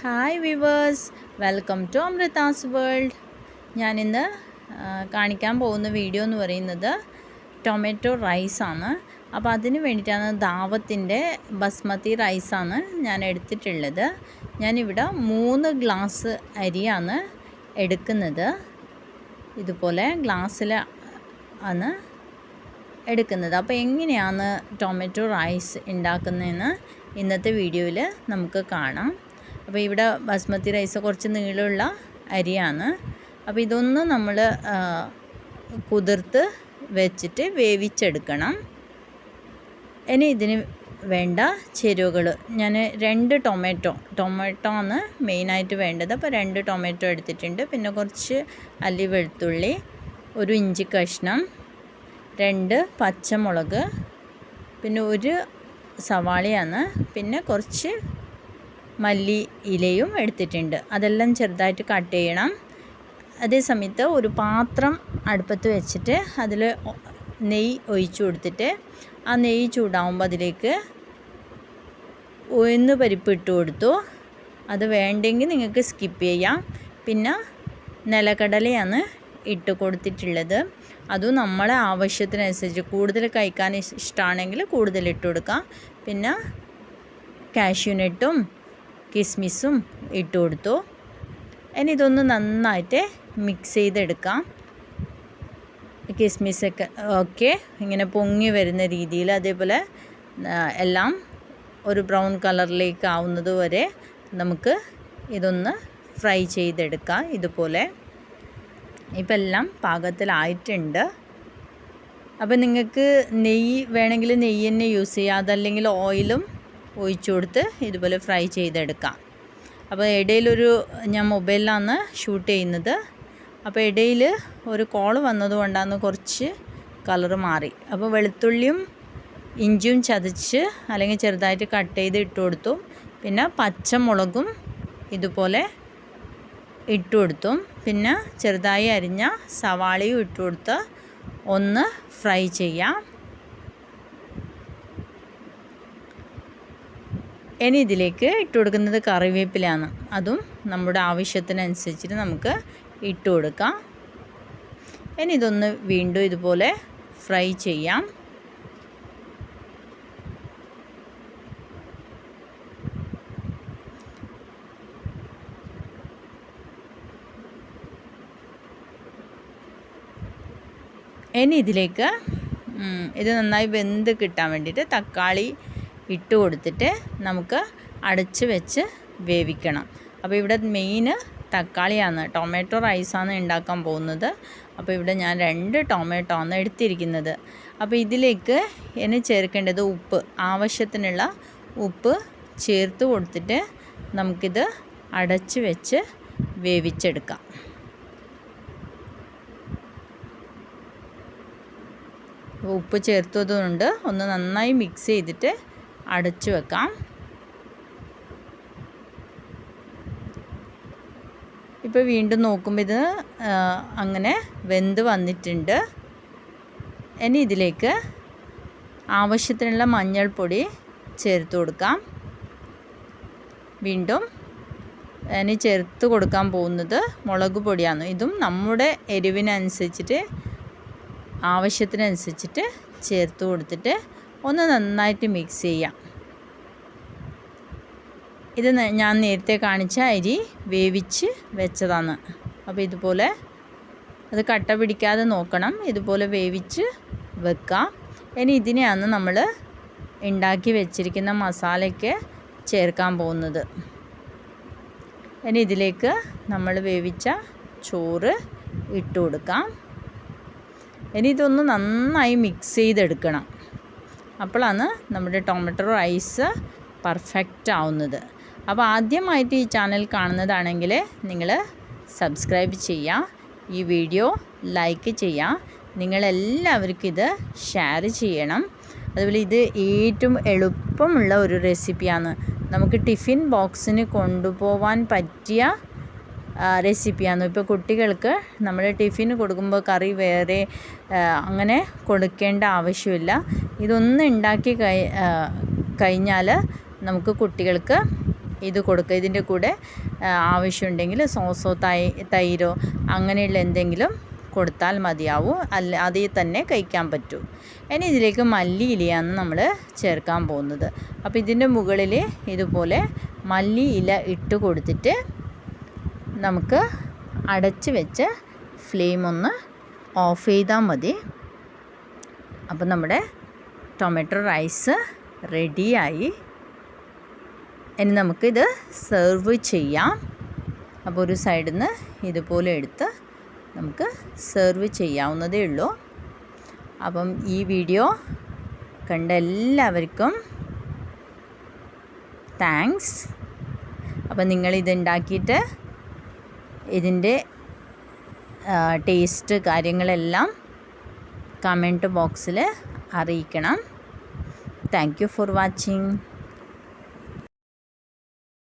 Hi viewers welcome to Amrita's world ഞാനിന്ന് കാണിക്കാൻ പോകുന്ന വീഡിയോ എന്ന് പറയുന്നത് ടൊമാറ്റോ റൈസാണ് അപ്പോൾ അതിന് വേണ്ടിയിട്ടാണ് ദാവത്തിന്റെ ബസ്മതി റൈസാണ് ഞാൻ എടുത്തിട്ടുള്ളത്. ഞാനിവിടെ മൂന്ന് ഗ്ലാസ് അരിയാണ് എടുക്കുന്നത്. ഇതുപോലെ ഗ്ലാസ്സിൽ ആണ് എടുക്കുന്നത്. അപ്പോൾ എങ്ങനെയാണ് ടൊമാറ്റോ റൈസ് ഉണ്ടാക്കുന്നതെന്ന് ഇന്നത്തെ വീഡിയോയിൽ നമുക്ക് കാണാം. അപ്പോൾ ഇവിടെ ബസ്മതി റൈസ് കുറച്ച് നീളമുള്ള അരിയാണ്. അപ്പോൾ ഇതൊന്ന് നമ്മൾ കുതിർത്ത് വെച്ചിട്ട് വേവിച്ചെടുക്കണം. ഇനി ഇതിന് വേണ്ട ചേരുവകൾ. ഞാൻ രണ്ട് ടൊമാറ്റോ ടൊമാറ്റോ ആണ് മെയിനായിട്ട് വേണ്ടത്. അപ്പോൾ രണ്ട് ടൊമാറ്റോ എടുത്തിട്ടുണ്ട്. പിന്നെ കുറച്ച് അല്ലി വെളുത്തുള്ളി ഒരു ഇഞ്ചി കഷ്ണം രണ്ട് പച്ചമുളക് പിന്നെ ഒരു സവാളയാണ്. പിന്നെ കുറച്ച് മല്ലി ഇലയും എടുത്തിട്ടുണ്ട്. അതെല്ലാം ചെറുതായിട്ട് കട്ട് ചെയ്യണം. അതേ സമയത്ത് ഒരു പാത്രം അടുപ്പത്ത് വെച്ചിട്ട് അതിൽ നെയ്യ് ഒഴിച്ചു കൊടുത്തിട്ട് ആ നെയ്യ് ചൂടാവുമ്പോൾ അതിലേക്ക് ഉഴുന്ന് പരിപ്പ് ഇട്ട് കൊടുത്തു. അത് വേണ്ടെങ്കിൽ നിങ്ങൾക്ക് സ്കിപ്പ് ചെയ്യാം. പിന്നെ നിലക്കടലയാണ് ഇട്ട് കൊടുത്തിട്ടുള്ളത്. അതും നമ്മളെ ആവശ്യത്തിനനുസരിച്ച് കൂടുതൽ കഴിക്കാൻ ഇഷ്- ഇഷ്ടമാണെങ്കിൽ കൂടുതൽ ഇട്ട് കൊടുക്കാം. പിന്നെ കാഷ്യൂനട്ടും കിസ്മിസും ഇട്ട് കൊടുത്തു. ഇനി ഇതൊന്ന് നന്നായിട്ട് മിക്സ് ചെയ്തെടുക്കാം. കിസ്മിസൊക്കെ ഓക്കെ ഇങ്ങനെ പൊങ്ങി വരുന്ന രീതിയിൽ അതേപോലെ എല്ലാം ഒരു ബ്രൗൺ കളറിലേക്ക് ആവുന്നത് വരെ നമുക്ക് ഇതൊന്ന് ഫ്രൈ ചെയ്തെടുക്കാം ഇതുപോലെ. ഇപ്പം എല്ലാം പാകത്തിലായിട്ടുണ്ട്. അപ്പം നിങ്ങൾക്ക് നെയ്യ് വേണമെങ്കിൽ നെയ്യ് തന്നെ യൂസ് ചെയ്യാം. അതല്ലെങ്കിൽ ഓയിലും ഒഴിച്ചു കൊടുത്ത് ഇതുപോലെ ഫ്രൈ ചെയ്തെടുക്കാം. അപ്പോൾ ഇടയിലൊരു ഞാൻ മൊബൈലിലാണ് ഷൂട്ട് ചെയ്യുന്നത്. അപ്പോൾ ഇടയിൽ ഒരു കോൾ വന്നതുകൊണ്ടാണ് കുറച്ച് കളറ് മാറി. അപ്പോൾ വെളുത്തുള്ളിയും ഇഞ്ചിയും ചതച്ച് അല്ലെങ്കിൽ ചെറുതായിട്ട് കട്ട് ചെയ്ത് ഇട്ട് കൊടുത്തു. പിന്നെ പച്ചമുളകും ഇതുപോലെ ഇട്ട് കൊടുത്തു. പിന്നെ ചെറുതായി അരിഞ്ഞ സവാളയും ഇട്ട് കൊടുത്ത് ഒന്ന് ഫ്രൈ ചെയ്യാം. ഇനി ഇതിലേക്ക് ഇട്ട് കൊടുക്കുന്നത് കറിവേപ്പിലാണ് അതും നമ്മുടെ ആവശ്യത്തിനനുസരിച്ചിട്ട് നമുക്ക് ഇട്ട് കൊടുക്കാം. ഇനി ഇതൊന്ന് വീണ്ടും ഇതുപോലെ ഫ്രൈ ചെയ്യാം. ഇനി ഇതിലേക്ക് ഇത് നന്നായി വെന്ത് കിട്ടാൻ വേണ്ടിയിട്ട് തക്കാളി ഇട്ട് കൊടുത്തിട്ട് നമുക്ക് അടച്ച് വെച്ച് വേവിക്കണം. അപ്പോൾ ഇവിടെ മെയിൻ തക്കാളിയാണ്. ടൊമാറ്റോ റൈസാണ് ഉണ്ടാക്കാൻ പോകുന്നത്. അപ്പോൾ ഇവിടെ ഞാൻ രണ്ട് ടൊമാറ്റോ ആണ് എടുത്തിരിക്കുന്നത്. അപ്പോൾ ഇതിലേക്ക് എന്നെ ചേർക്കേണ്ടത് ഉപ്പ്. ആവശ്യത്തിനുള്ള ഉപ്പ് ചേർത്ത് കൊടുത്തിട്ട് നമുക്കിത് അടച്ച് വെച്ച് വേവിച്ചെടുക്കാം. ഉപ്പ് ചേർത്തതുകൊണ്ട് ഒന്ന് നന്നായി മിക്സ് ചെയ്തിട്ട് അടച്ചു വെക്കാം. ഇപ്പോൾ വീണ്ടും നോക്കുമ്പോൾ ഇത് അങ്ങനെ വെന്ത് വന്നിട്ടുണ്ട്. ഇനി ഇതിലേക്ക് ആവശ്യത്തിനുള്ള മഞ്ഞൾപ്പൊടി ചേർത്ത് കൊടുക്കാം. വീണ്ടും ഇനി ചേർത്ത് കൊടുക്കാൻ പോകുന്നത് മുളക് പൊടിയാണ്. ഇതും നമ്മുടെ എരിവിനനുസരിച്ചിട്ട് ആവശ്യത്തിനനുസരിച്ചിട്ട് ചേർത്ത് കൊടുത്തിട്ട് ഒന്ന് നന്നായിട്ട് മിക്സ് ചെയ്യാം. ഇത് ഞാൻ നേരത്തെ കാണിച്ച അരി വേവിച്ച് വെച്ചതാണ്. അപ്പോൾ ഇതുപോലെ അത് കട്ട പിടിക്കാതെ നോക്കണം. ഇതുപോലെ വേവിച്ച് വെക്കാം. ഇനി ഇതിനെയാണ് നമ്മൾ ഉണ്ടാക്കി വെച്ചിരിക്കുന്ന മസാലയ്ക്ക് ചേർക്കാൻ പോകുന്നത്. ഇനി ഇതിലേക്ക് നമ്മൾ വേവിച്ച ചോറ് ഇട്ട് കൊടുക്കാം. ഇനി ഇതൊന്ന് നന്നായി മിക്സ് ചെയ്തെടുക്കണം. അപ്പോഴാണ് നമ്മുടെ ടൊമാറ്റോ റൈസ് പെർഫെക്റ്റ് ആവുന്നത്. അപ്പോൾ ആദ്യമായിട്ട് ഈ ചാനൽ കാണുന്നതാണെങ്കിൽ നിങ്ങൾ സബ്സ്ക്രൈബ് ചെയ്യുക ഈ വീഡിയോ ലൈക്ക് ചെയ്യുക നിങ്ങളെല്ലാവർക്കും ഇത് ഷെയർ ചെയ്യണം. അതുപോലെ ഇത് ഏറ്റവും എളുപ്പമുള്ള ഒരു റെസിപ്പിയാണ് നമുക്ക് ടിഫിൻ ബോക്സിന് കൊണ്ടുപോകാൻ പറ്റിയ റെസിപ്പിയാണ് ഇപ്പോൾ കുട്ടികൾക്ക് നമ്മൾ ടിഫിന് കൊടുക്കുമ്പോൾ കറി വേറെ അങ്ങനെ കൊടുക്കേണ്ട ആവശ്യമില്ല. ഇതൊന്ന് ഉണ്ടാക്കി കഴി കഴിഞ്ഞാൽ നമുക്ക് കുട്ടികൾക്ക് ഇത് കൊടുക്കുക ഇതിന്റെ കൂടെ ആവശ്യമുണ്ടെങ്കിൽ സോസോ തൈ തൈരോ അങ്ങനെയുള്ള എന്തെങ്കിലും കൊടുത്താൽ മതിയാവും. അല്ല അതിൽ തന്നെ കഴിക്കാൻ പറ്റൂ. ഇനി ഇതിലേക്ക് മല്ലിയിലയാണ് നമ്മൾ ചേർക്കാൻ പോകുന്നത്. അപ്പോൾ ഇതിന്റെ മുകളിൽ ഇതുപോലെ മല്ലി ഇല ഇട്ട് കൊടുത്തിട്ട് നമുക്ക് അടച്ച് വെച്ച് ഫ്ലെയിം ഒന്ന് ഓഫ് ചെയ്താൽ മതി. അപ്പോൾ നമ്മുടെ ടൊമാറ്റോ റൈസ് റെഡിയായി ഇനി നമുക്കിത് സെർവ് ചെയ്യാം. അപ്പോൾ ഒരു സൈഡിൽ നിന്ന് ഇതുപോലെ എടുത്ത് നമുക്ക് സെർവ് ചെയ്യാവുന്നതേ ഉള്ളൂ. അപ്പം ഈ വീഡിയോ കണ്ട എല്ലാവർക്കും താങ്ക്സ് അപ്പം നിങ്ങളിത് ഉണ്ടാക്കിയിട്ട് ഇതിന്റെ ടേസ്റ്റ് കാര്യങ്ങളെല്ലാം കമന്റ് ബോക്സിൽ അറിയിക്കണം. Thank you for watching